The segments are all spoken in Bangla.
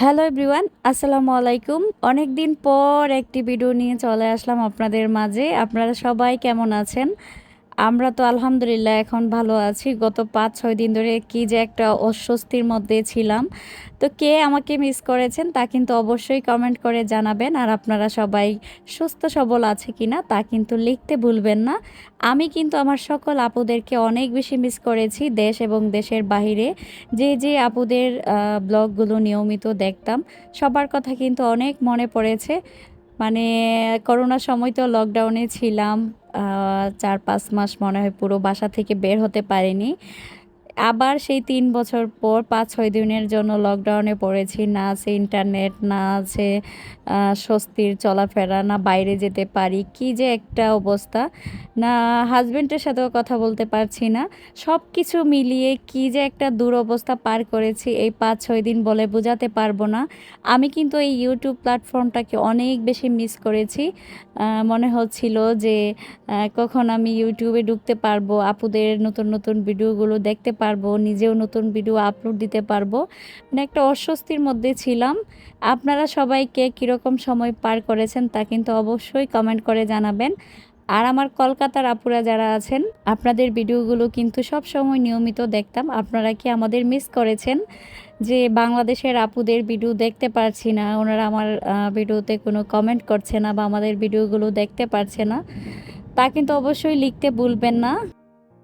হ্যালো এভরিওয়ান, আসসালামু আলাইকুম। অনেক দিন পর একটি ভিডিও নিয়ে চলে আসলাম আপনাদের মাঝে। আপনারা সবাই কেমন আছেন? আমরা তো আলহামদুলিল্লাহ এখন ভালো আছি। গত পাঁচ, ছয় দিন ধরে কি যে একটা অস্বস্তির মধ্যে ছিলাম। তো কে আমাকে মিস করেছেন তা কিন্তু অবশ্যই কমেন্ট করে জানাবেন। আর আপনারা সবাই সুস্থ, সবল আছে কিনা তা কিন্তু লিখতে ভুলবেন না। আমি কিন্তু আমার সকল আপুদেরকে অনেক বেশি মিস করেছি দেশ এবং দেশের বাহিরে। যে যে আপুদের ব্লগগুলো নিয়মিত দেখতাম, সবার কথা কিন্তু অনেক মনে পড়েছে। মানে করোনার সময় তো লকডাউনে ছিলাম চার পাঁচ মাস মনে হয় পুরো বাসা থেকে বের হতে পারিনি। আবার সেই তিন বছর পর পাঁচ, ছয় দিনের জন্য লকডাউনে পড়েছি। না আছে ইন্টারনেট না আছে স্বস্তির চলাফেরা, না বাইরে যেতে পারি। কি যে একটা অবস্থা। না হাজব্যান্ডের সাথেও কথা বলতে পারছি না। সব কিছু মিলিয়ে কি যে একটা দুরবস্থা পার করেছি, এই পাঁচ, ছয় দিন বলে বোঝাতে পারব না। আমি কিন্তু এই ইউটিউব প্ল্যাটফর্মটাকে অনেক বেশি মিস করেছি। মনে হচ্ছিল যে কখন আমি ইউটিউবে ঢুকতে পারব, আপুদের নতুন নতুন ভিডিওগুলো দেখতে পারব, নিজেও নতুন ভিডিও আপলোড দিতে পারব। মানে একটা অস্বস্তির মধ্যে ছিলাম। আপনারা সবাইকে কীরকম সময় পার করেছেন তা কিন্তু অবশ্যই কমেন্ট করে জানাবেন। আর আমার কলকাতার আপুরা যারা আছেন, আপনাদের ভিডিওগুলো কিন্তু সব সময় নিয়মিত দেখতাম। আপনারা কি আমাদের মিস করেছেন? যে বাংলাদেশের আপুদের ভিডিও দেখতে পারছি না, ওনারা আমার ভিডিওতে কোনো কমেন্ট করছে না বা আমাদের ভিডিওগুলো দেখতে পারছে না। তা কিন্তু অবশ্যই লিখতে ভুলবেন না।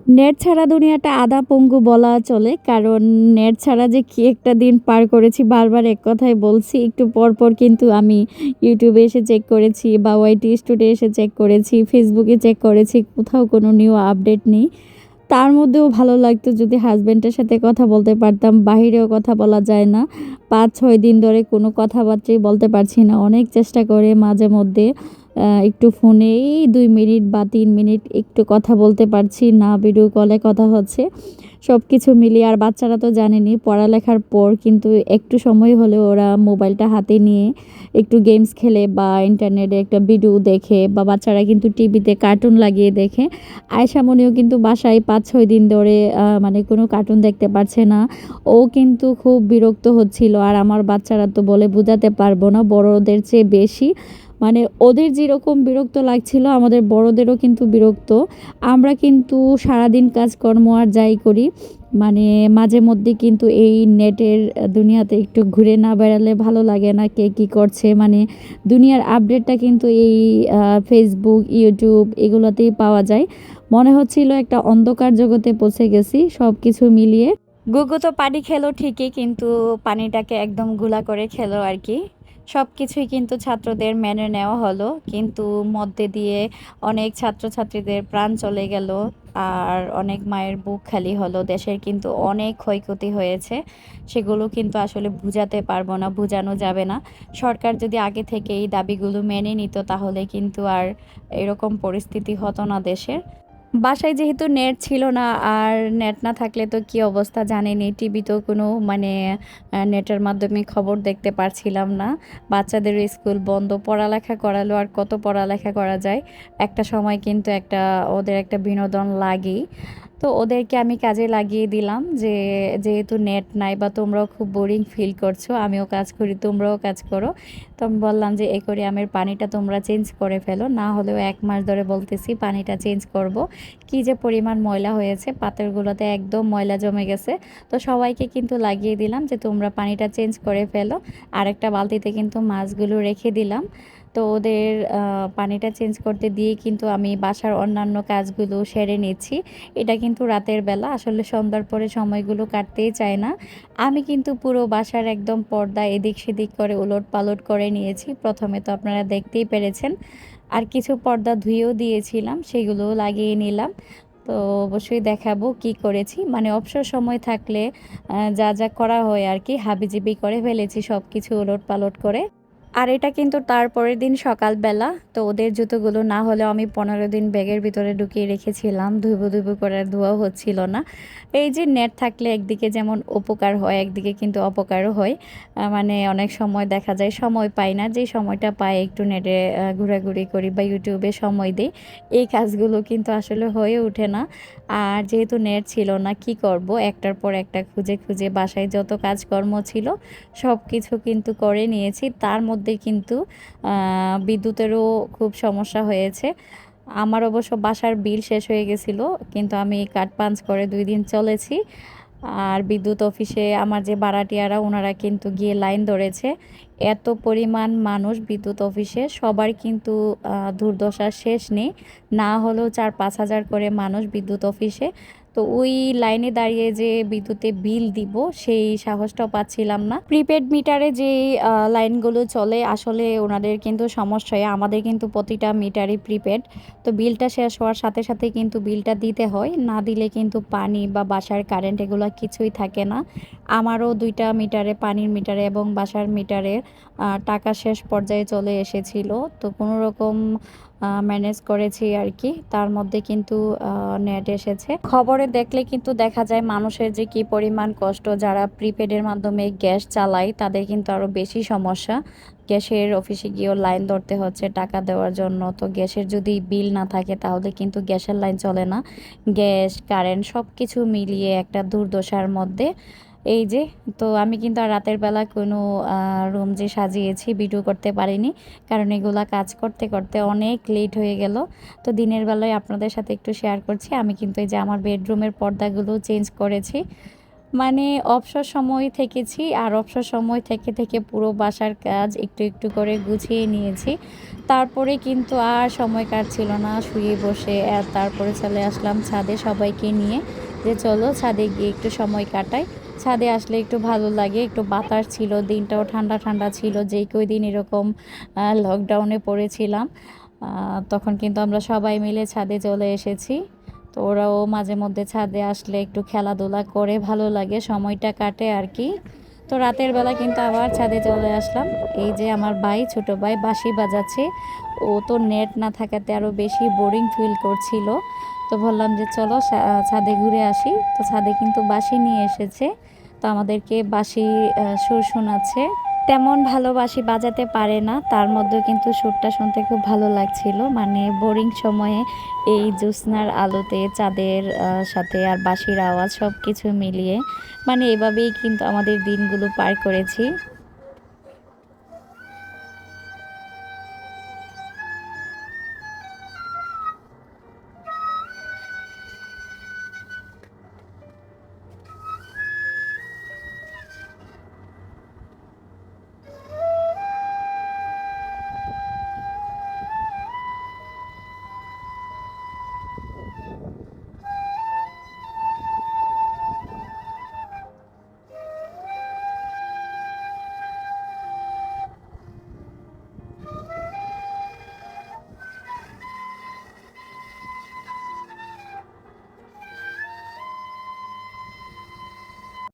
নেট ছাড়া দুনিয়াটা আদা পঙ্গু বলা চলে, কারণ নেট ছাড়া যে কি একটা দিন পার করেছি, বারবার এক কথাই বলছি, একটু পর পর কিন্তু আমি ইউটিউবে এসে চেক করেছি বা ওয়াইটি স্টুডে এসে চেক করেছি ফেসবুকে চেক করেছি, কোথাও কোনো নিউ আপডেট নেই। তার মধ্যেও ভালো লাগতো যদি হাজব্যান্ডের সাথে কথা বলতে পারতাম, বাহিরেও কথা বলা যায় না। পাঁচ ছয় দিন ধরে কোনো কথাবার্তাই বলতে পারছি না, অনেক চেষ্টা করে মাঝে মধ্যে। একটু ফোনেই দুই মিনিট বা তিন মিনিট একটু কথা বলতে পারছি, না ভিডিও কলে কথা হচ্ছে। সব কিছু মিলিয়ে, আর বাচ্চারা তো জানেনি, পড়ালেখার পর কিন্তু একটু সময় হলে ওরা মোবাইলটা হাতে নিয়ে একটু গেমস খেলে বা ইন্টারনেটে একটা ভিডিও দেখে, বা বাচ্চারা কিন্তু টিভিতে কার্টুন লাগিয়ে দেখে। আয়সা মনিও কিন্তু বাসায় পাঁচ ছয় দিন ধরে মানে কোনো কার্টুন দেখতে পারছে না। ও কিন্তু খুব বিরক্ত হচ্ছিল, আর আমার বাচ্চারা তো বলে বোঝাতে পারব না, বড়দের চেয়ে বেশি। মানে ওদের যেরকম বিরক্ত লাগছিল, আমাদের বড়দেরও কিন্তু বিরক্ত। আমরা কিন্তু সারাদিন কাজকর্ম আর যাই করি মানে মাঝে মধ্যে কিন্তু এই নেটের দুনিয়াতে একটু ঘুরে না বেড়ালে ভালো লাগে না কে কী করছে। মানে দুনিয়ার আপডেটটা কিন্তু এই ফেসবুক ইউটিউব এগুলোতেই পাওয়া যায়। মনে হচ্ছিল একটা অন্ধকার জগতে পৌঁছে গেছি সব কিছু মিলিয়ে। গুগু তো পানি খেলো ঠিকই, কিন্তু পানিটাকে একদমগুলা করে খেলো আর কি। সব কিছুই কিন্তু ছাত্রদের মেনে নেওয়া হলো। কিন্তু মধ্যে দিয়ে অনেক ছাত্রছাত্রীদের প্রাণ চলে গেল আর অনেক মায়ের বুক খালি হলো। দেশের কিন্তু অনেক ক্ষয়ক্ষতি হয়েছে। সেগুলো কিন্তু আসলে বুঝাতে পারব না, বুঝানো যাবে না। সরকার যদি আগে থেকে এই দাবিগুলো মেনে নিত, তাহলে কিন্তু আর এরকম পরিস্থিতি হতো না দেশের। বাসায় যেহেতু নেট ছিল না আর নেট না থাকলে তো কি অবস্থা জানেনি। টিভিতেও কোনো মানে নেটের মাধ্যমে খবর দেখতে পারছিলাম না। বাচ্চাদের স্কুল বন্ধ, পড়ালেখা করালো আর কত পড়ালেখা করা যায়। একটা সময় কিন্তু একটা, ওদের একটা বিনোদন লাগেই। তো ওদেরকে আমি কাজে লাগিয়ে দিলাম যে, যেহেতু নেট নাই বা তোমরাও খুব বোরিং ফিল করছ, আমিও কাজ করি, তোমরাও কাজ করো। তো আমি বললাম যে এই করে আমের পানিটা তোমরা চেঞ্জ করে ফেলো, না হলেও এক মাস ধরে বলতেছি পানিটা চেঞ্জ করব। কি যে পরিমাণ ময়লা হয়েছে, পাথরগুলোতে একদম ময়লা জমে গেছে। তো সবাইকে কিন্তু লাগিয়ে দিলাম যে, তোমরা পানিটা চেঞ্জ করে ফেলো। আরেকটা বালতিতে কিন্তু মাছগুলো রেখে দিলাম। তো ওদের পানিটা চেঞ্জ করতে দিয়ে কিন্তু আমি বাসার অন্যান্য কাজগুলো সেরে নিচ্ছি। এটা কিন্তু রাতের বেলা, আসলে সন্ধ্যার পরে সময়গুলো কাটতেই চায় না। আমি কিন্তু পুরো বাসার একদম পর্দা এদিক সেদিক করে উলট পালট করে নিয়েছি। প্রথমে তো আপনারা দেখতেই পেরেছেন। আর কিছু পর্দা ধুয়েও দিয়েছিলাম, সেগুলোও লাগিয়ে নিলাম। তো অবশ্যই দেখাবো কি করেছি। মানে অবসর সময় থাকলে যা যা করা হয় আর কি, হাবিজিবি করে ফেলেছি সব কিছু ওলট পালট করে। আর এটা কিন্তু তারপরের দিন সকালবেলা, তো ওদের জুতোগুলো না হলেও আমি পনেরো দিন ব্যাগের ভিতরে ঢুকিয়ে রেখেছিলাম ধুবো ধুবো করে ধোয়া হচ্ছিল না। এই যে নেট থাকলে একদিকে যেমন উপকার হয়, একদিকে কিন্তু অপকারও হয়। মানে অনেক সময় দেখা যায় সময় পাই না, যে সময়টা পাই একটু নেটে ঘোরাঘুরি করি বা ইউটিউবে সময় দিই, এই কাজগুলো কিন্তু আসলে হয়ে ওঠে না। আর যেহেতু নেট ছিল না, কি করব? একটার পর একটা খুঁজে খুঁজে বাসায় যত কাজকর্ম ছিল সব কিছু কিন্তু করে নিয়েছি। তার মধ্যে কিন্তু বিদ্যুতেরও খুব সমস্যা হয়েছে। আমার অবশ্য বাসার বিল শেষ হয়ে গেছিল, কিন্তু আমি কাট পাঞ্চ করে দুই দিন চলেছি। আর বিদ্যুৎ অফিসে আমার যে ভাড়াটিয়ারা, ওনারা কিন্তু গিয়ে লাইন ধরেছে। এত পরিমাণ মানুষ বিদ্যুৎ অফিসে সবার কিন্তু আহ, দুর্দশার শেষ নেই। না হলেও চার পাঁচ হাজার করে মানুষ বিদ্যুৎ অফিসে। তো ওই লাইনে দাঁড়িয়ে যে বিদ্যুতে বিল দিব সেই সাহসটাও পাচ্ছিলাম না। প্রিপেড মিটারে যে লাইনগুলো চলে আসলে ওনাদের কিন্তু সমস্যা হয় আমাদের কিন্তু প্রতিটা মিটারই প্রিপেড। তো বিলটা শেষ হওয়ার সাথে সাথে কিন্তু বিলটা দিতে হয়। না দিলে কিন্তু পানি বা বাসার কারেন্ট এগুলো কিছুই থাকে না। আমারও দুইটা মিটারে পানির মিটারে এবং বাসার মিটারে টাকা শেষ পর্যায়ে চলে এসেছিল। তো কোনো রকম ম্যানেজ করেছি আর কি। তার মধ্যে কিন্তু নেট এসেছে। খবরে দেখলে কিন্তু দেখা যায় মানুষের যে কি পরিমাণ কষ্ট, যারা প্রিপেডের মাধ্যমে গ্যাস চালায়, তাদের কিন্তু আরও বেশি সমস্যা। গ্যাসের অফিসে গিয়েও লাইন ধরতে হচ্ছে টাকা দেওয়ার জন্য। তো গ্যাসের যদি বিল না থাকে, তাহলে কিন্তু গ্যাসের লাইন চলে না। গ্যাস কারেন্ট সব কিছু মিলিয়ে একটা দুর্দশার মধ্যে এই যে, তো আমি কিন্তু আর রাতের বেলা কোনো রুম যে সাজিয়েছি ভিডিও করতে পারিনি। কারণ এগুলা কাজ করতে করতে অনেক লেট হয়ে গেল। তো দিনের বেলায় আপনাদের সাথে একটু শেয়ার করছি। আমি কিন্তু এই যে আমার বেডরুমের পর্দাগুলো চেঞ্জ করেছি। মানে অবসর সময় থেকেছি আর অবসর সময় থেকে থেকে পুরো বাসার কাজ একটু একটু করে গুছিয়ে নিয়েছি। তারপরে কিন্তু আর সময় কাটছিল না, শুয়ে বসে। আর তারপরে চলে আসলাম ছাদে সবাইকে নিয়ে যে চলো ছাদে গিয়ে একটু সময় কাটাই। ছাদে আসলে একটু ভালো লাগে, একটু বাতাস ছিল, দিনটাও ঠান্ডা ঠান্ডা ছিল, যেই কই দিন এরকম লকডাউনে পড়েছিলাম। তখন কিন্তু আমরা সবাই মিলে ছাদে চলে এসেছি। তো ওরাও মাঝে মধ্যে ছাদে আসলে একটু খেলাধুলা করে, ভালো লাগে, সময়টা কাটে আর কি তো রাতের বেলা কিন্তু আবার ছাদে চলে আসলাম। এই যে আমার ভাই, ছোট ভাই, বাঁশি বাজাচ্ছে। ও তো নেট না থাকাতে আরও বেশি বোরিং ফিল করছিল। তো বললাম যে চলো ছাদে ঘুরে আসি। তো ছাদে কিন্তু বাঁশি নিয়ে এসেছে। তো আমাদেরকে আহ, সুর শোনাচ্ছে। তেমন ভালোবাসি বাজাতে পারে না। তার মধ্যেও কিন্তু সুরটা শুনতে খুব ভালো লাগছিল। মানে বোরিং সময়ে এই জ্যোৎস্নার আলোতে চাঁদের সাথে আর বাঁশির আওয়াজ সব কিছু মিলিয়ে। মানে এভাবেই কিন্তু আমাদের দিনগুলো পার করেছি।